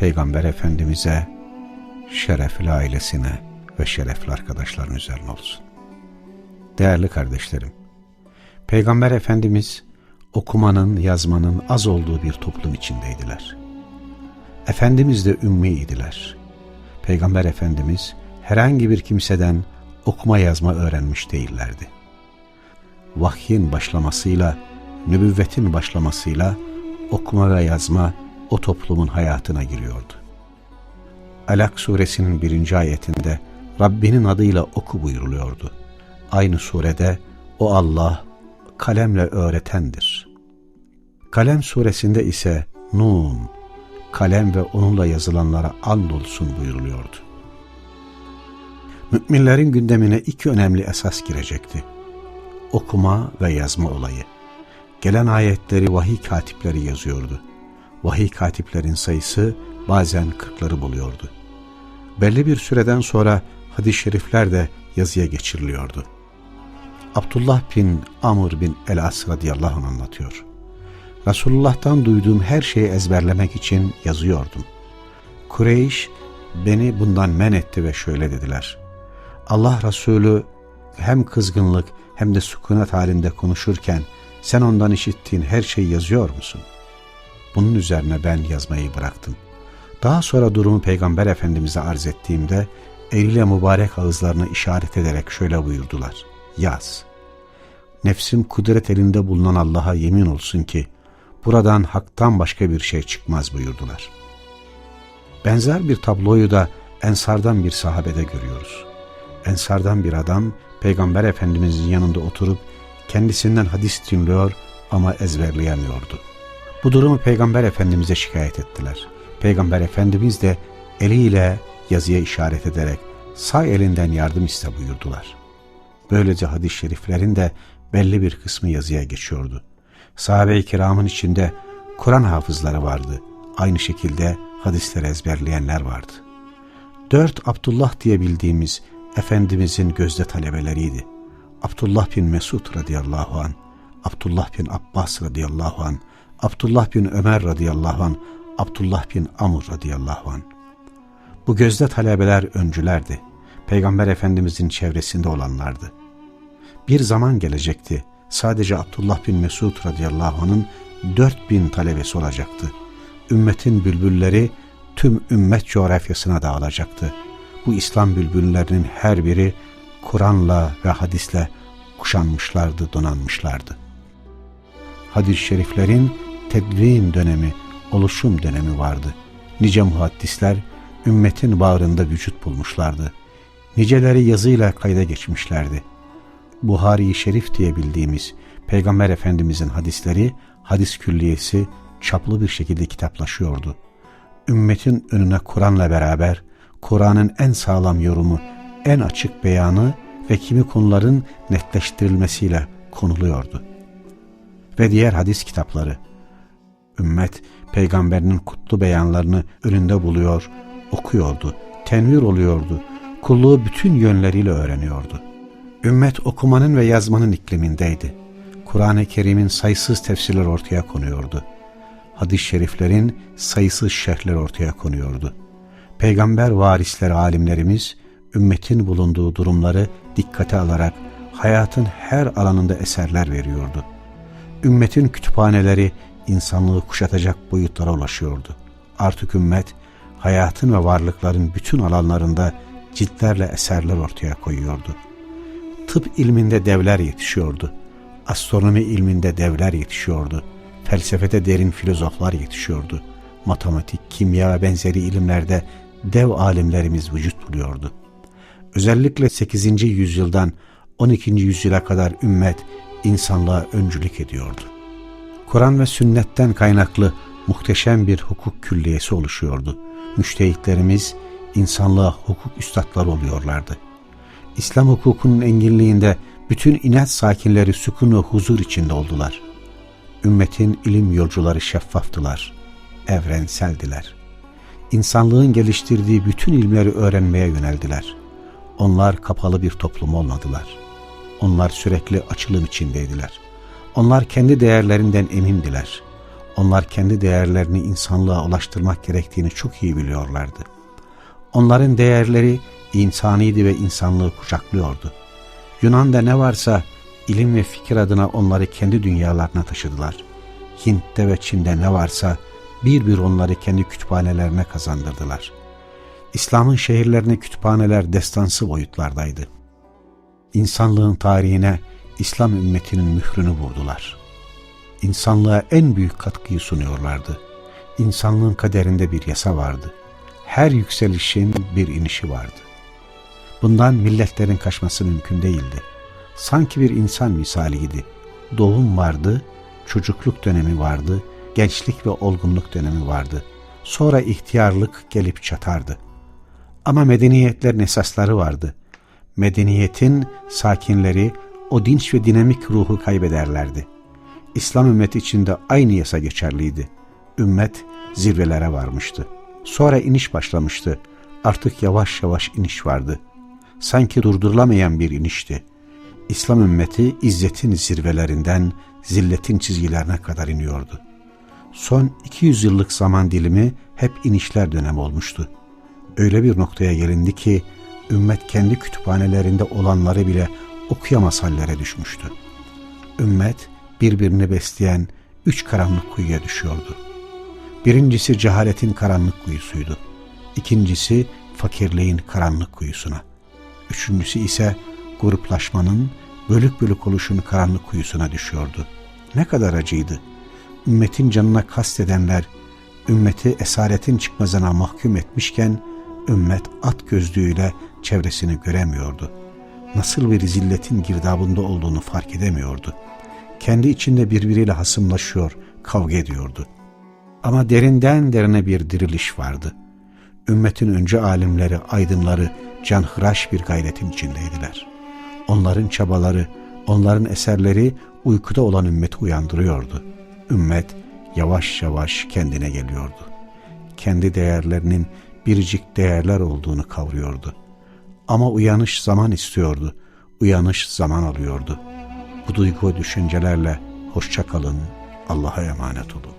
Peygamber Efendimiz'e, şerefli ailesine ve şerefli arkadaşların üzerine olsun. Değerli kardeşlerim, Peygamber Efendimiz okumanın, yazmanın az olduğu bir toplum içindeydiler. Efendimiz de ümmiydiler. Peygamber Efendimiz herhangi bir kimseden okuma yazma öğrenmiş değillerdi. Vahyin başlamasıyla, nübüvvetin başlamasıyla okuma ve yazma o toplumun hayatına giriyordu. Alak suresinin birinci ayetinde Rabbinin adıyla oku buyuruluyordu. Aynı surede o Allah kalemle öğretendir. Kalem suresinde ise Nun, kalem ve onunla yazılanlara andolsun buyuruluyordu. Müminlerin gündemine iki önemli esas girecekti. Okuma ve yazma olayı. Gelen ayetleri vahiy katipleri yazıyordu. Vahiy katiplerin sayısı bazen kırkları buluyordu. Belli bir süreden sonra hadis-i şerifler de yazıya geçiriliyordu. Abdullah bin Amr bin El-As radıyallahu anh anlatıyor. Resulullah'tan duyduğum her şeyi ezberlemek için yazıyordum. Kureyş beni bundan men etti ve şöyle dediler. Allah Resulü hem kızgınlık hem de sükunet halinde konuşurken sen ondan işittiğin her şeyi yazıyor musun? Bunun üzerine ben yazmayı bıraktım. Daha sonra durumu Peygamber Efendimiz'e arz ettiğimde eliyle mübarek ağızlarına işaret ederek şöyle buyurdular. Yaz. Nefsim kudret elinde bulunan Allah'a yemin olsun ki buradan haktan başka bir şey çıkmaz buyurdular. Benzer bir tabloyu da Ensardan bir sahabede görüyoruz. Ensardan bir adam Peygamber Efendimizin yanında oturup kendisinden hadis dinliyor ama ezberleyemiyordu. Bu durumu Peygamber Efendimiz'e şikayet ettiler. Peygamber Efendimiz de eliyle yazıya işaret ederek sağ elinden yardım iste buyurdular. Böylece hadis-i şeriflerin de belli bir kısmı yazıya geçiyordu. Sahabe-i kiramın içinde Kur'an hafızları vardı. Aynı şekilde hadisleri ezberleyenler vardı. Dört Abdullah diye bildiğimiz Efendimizin gözde talebeleriydi. Abdullah bin Mesud radıyallahu an, Abdullah bin Abbas radıyallahu an, Abdullah bin Ömer radıyallahu an, Abdullah bin Amr radıyallahu an. Bu gözde talebeler öncülerdi. Peygamber Efendimizin çevresinde olanlardı. Bir zaman gelecekti. Sadece Abdullah bin Mesud radıyallahu anh'ın 4000 talebesi olacaktı. Ümmetin bülbülleri tüm ümmet coğrafyasına dağılacaktı. Bu İslam bülbüllerinin her biri Kur'an'la ve hadisle kuşanmışlardı, donanmışlardı. Hadis-i şeriflerin tedvin dönemi, oluşum dönemi vardı. Nice muhaddisler ümmetin bağrında vücut bulmuşlardı. Niceleri yazıyla kayda geçmişlerdi. Buhari-i Şerif diye bildiğimiz Peygamber Efendimizin hadisleri, hadis külliyesi çaplı bir şekilde kitaplaşıyordu. Ümmetin önüne Kur'an'la beraber Kur'an'ın en sağlam yorumu, en açık beyanı ve kimi konuların netleştirilmesiyle konuluyordu. Ve diğer hadis kitapları. Ümmet peygamberinin kutlu beyanlarını önünde buluyor, okuyordu, tenvir oluyordu, kulluğu bütün yönleriyle öğreniyordu. Ümmet okumanın ve yazmanın iklimindeydi. Kur'an-ı Kerim'in sayısız tefsirler ortaya konuyordu. Hadis-i şeriflerin sayısız şerhler ortaya konuyordu. Peygamber varisleri alimlerimiz, ümmetin bulunduğu durumları dikkate alarak hayatın her alanında eserler veriyordu. Ümmetin kütüphaneleri insanlığı kuşatacak boyutlara ulaşıyordu. Artık ümmet, hayatın ve varlıkların bütün alanlarında ciltlerle eserler ortaya koyuyordu. Tıp ilminde devler yetişiyordu. Astronomi ilminde devler yetişiyordu. Felsefede derin filozoflar yetişiyordu. Matematik, kimya ve benzeri ilimlerde dev alimlerimiz vücut buluyordu. Özellikle 8. yüzyıldan 12. yüzyıla kadar ümmet insanlığa öncülük ediyordu. Kur'an ve sünnetten kaynaklı muhteşem bir hukuk külliyesi oluşuyordu. müştehitlerimiz insanlığa hukuk üstadları oluyorlardı. İslam hukukunun enginliğinde bütün inat sakinleri sükun ve huzur içinde oldular. Ümmetin ilim yolcuları şeffaftılar, evrenseldiler. İnsanlığın geliştirdiği bütün ilimleri öğrenmeye yöneldiler. Onlar kapalı bir toplum olmadılar. Onlar sürekli açılım içindeydiler. Onlar kendi değerlerinden emindiler. Onlar kendi değerlerini insanlığa ulaştırmak gerektiğini çok iyi biliyorlardı. Onların değerleri insaniydi ve insanlığı kucaklıyordu. Yunan'da ne varsa ilim ve fikir adına onları kendi dünyalarına taşıdılar. Hint'te ve Çin'de ne varsa bir bir onları kendi kütüphanelerine kazandırdılar. İslam'ın şehirlerine kütüphaneler destansı boyutlardaydı. İnsanlığın tarihine İslam ümmetinin mührünü vurdular. İnsanlığa en büyük katkıyı sunuyorlardı. İnsanlığın kaderinde bir yasa vardı. Her yükselişin bir inişi vardı. Bundan milletlerin kaçması mümkün değildi. Sanki bir insan misaliydi. Doğum vardı, çocukluk dönemi vardı, gençlik ve olgunluk dönemi vardı. Sonra ihtiyarlık gelip çatardı. Ama medeniyetlerin esasları vardı. Medeniyetin sakinleri o dinç ve dinamik ruhu kaybederlerdi. İslam ümmeti içinde aynı yasa geçerliydi. Ümmet zirvelere varmıştı. Sonra iniş başlamıştı. Artık yavaş yavaş iniş vardı. Sanki durdurulamayan bir inişti. İslam ümmeti izzetin zirvelerinden zilletin çizgilerine kadar iniyordu. Son 200 yıllık zaman dilimi hep inişler dönemi olmuştu. Öyle bir noktaya gelindi ki ümmet kendi kütüphanelerinde olanları bile okuyamaz hallere düşmüştü. Ümmet birbirini besleyen üç karanlık kuyuya düşüyordu. Birincisi cehaletin karanlık kuyusuydu. İkincisi fakirliğin karanlık kuyusuna. Üçüncüsü ise gruplaşmanın bölük bölük oluşun karanlık kuyusuna düşüyordu. Ne kadar acıydı. Ümmetin canına kastedenler, ümmeti esaretin çıkmazına mahkum etmişken, ümmet at gözlüğüyle çevresini göremiyordu. Nasıl bir zilletin girdabında olduğunu fark edemiyordu. Kendi içinde birbiriyle hasımlaşıyor, kavga ediyordu. Ama derinden derine bir diriliş vardı. Ümmetin önce alimleri, aydınları canhıraş bir gayretin içindeydiler. Onların çabaları, onların eserleri uykuda olan ümmeti uyandırıyordu. Ümmet yavaş yavaş kendine geliyordu. Kendi değerlerinin biricik değerler olduğunu kavruyordu. Ama uyanış zaman istiyordu. Uyanış zaman alıyordu. Bu duygu düşüncelerle hoşça kalın, Allah'a emanet olun.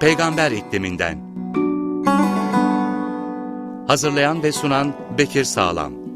Peygamber ikliminden. Hazırlayan ve sunan Bekir Sağlam.